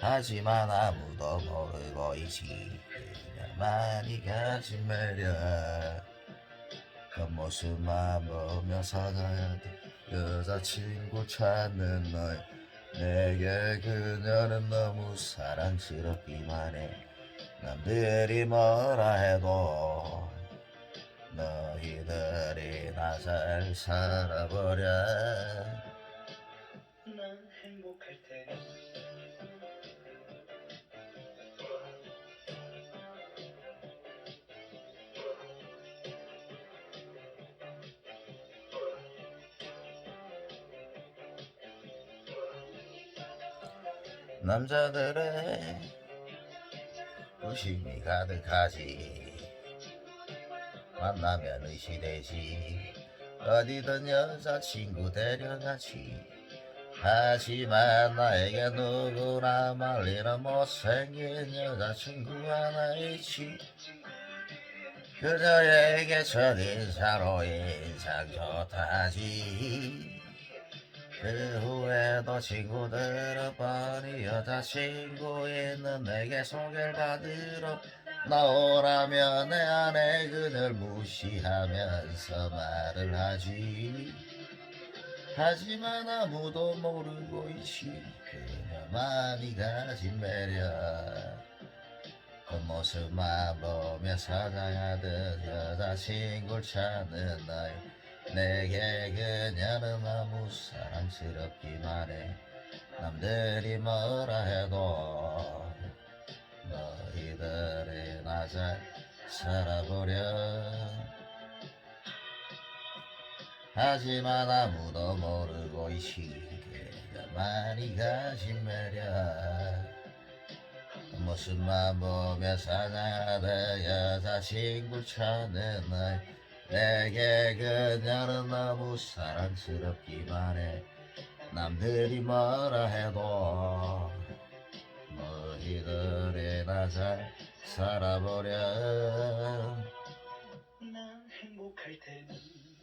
하지만 아무도 모르고 있지 그녀만이 가진 매력. 겉모습만 보며 살아야 돼 여자친구 찾는 널 내게 그녀는 너무 사랑스럽기만 해. 남들이 뭐라 해도 너희들이 나 잘 살아버려 남자들의 의심이 가득하지. 만나면 의시되지. 어디든 여자친구 데려가지. 하지만 나에게 누구나 말리는 못생긴 여자친구 하나 있지. 그녀에게 첫인사로 인상 좋다지 그 후에도 친구들은 뻔히 여자친구 있는 내게 소개를 받으러 나오라면 내 안에 그늘 무시하면서 말을 하지. 하지만 아무도 모르고 있지. 그녀만이 가진 매력. 겉모습만 보며 사랑하듯 여자친구를 찾는 날 내게 그녀는 너무 사랑스럽기만 해. 남들이 뭐라 해도 너희들이 나 잘 살아보려 하지만 아무도 모르고 있지 그녀만이 가진 매력 모습만 보며 사랑하듯 여자친구 찾는 날 내게 그녀는 너무 사랑스럽기만 해 남들이 뭐라 해도 너희들이 나잘 살아보려. 난 행복할 테니